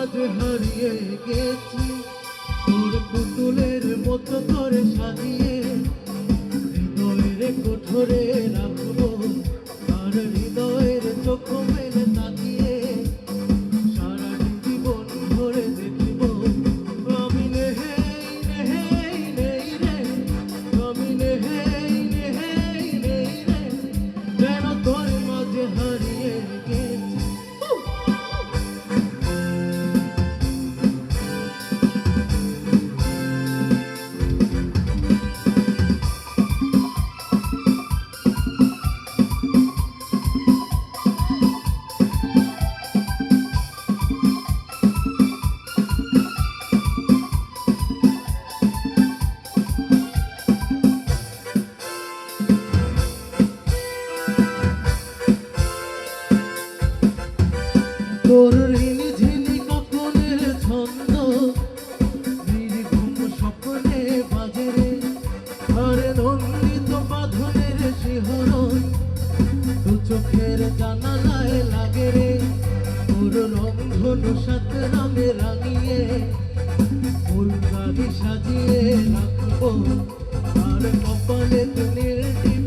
আজ হারিয়ে গেছি। তোর পুতুলের মতো করে সাজিয়ে হৃদয়ের কোঠরে রাখব, আর হৃদয়ের চোখ মেলে তাকিয়ে সারা জীবন ধরে দেব চোখের জানালায় লাগে রে। তোর রংধন সাত রঙে রাঙিয়ে ফুল গাড়ি সাজিয়ে রাখব। আর কপালে নীল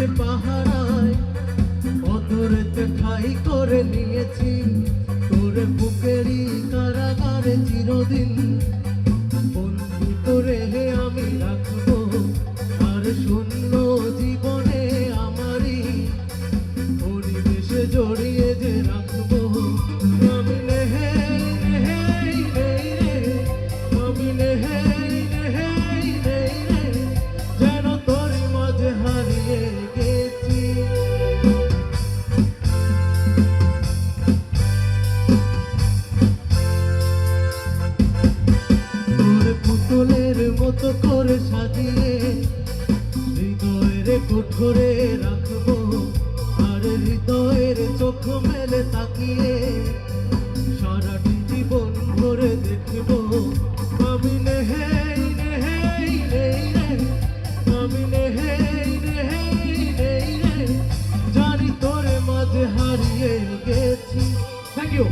জেগে পাহারায় অতরেতে ঠাই করে নিয়েছি, তোর বুকেরই কারাগারে চিরদিন। বন্ধু করে আমি রাখব, আর শূন্য জীবনে আমারই পরিবেশে জড়িয়ে করে সাজিয়ে হৃদয়ের কোঠরে রাখব, আর হৃদয়ের চোখ মেলে তাকিয়ে সারাটি জীবন ভরে দেখব। আমি নেহেই নেহেই, নেই মাঝে হারিয়ে থ্যাংক ইউ